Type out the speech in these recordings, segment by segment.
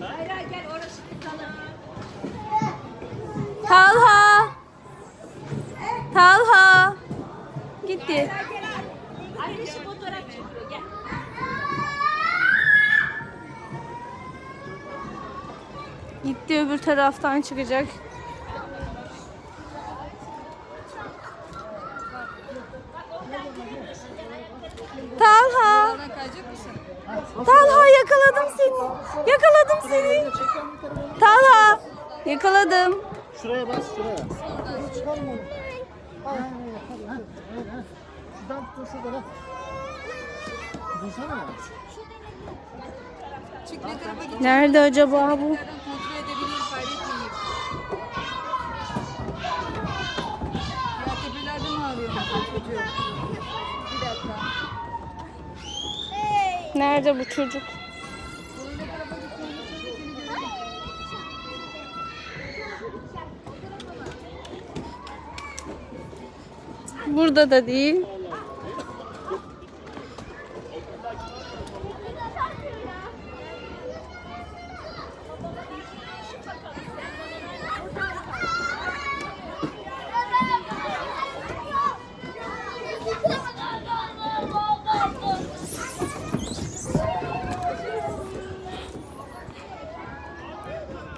Hayır gel orası sana. Talha. Talha. Gitti. Annesi fotoğraf çekiyor gel. Gitti öbür taraftan çıkacak. Talha. Talha yakaladım seni. Talha. Yakaladım. Şuraya bas şuraya. Çıkarma onu. Şuradan tutun. Dursana. Nerede acaba bu? Nerede bu çocuk? Burada da değil.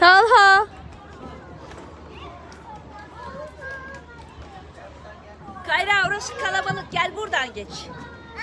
Talha. Kayra orası kalabalık gel buradan geç.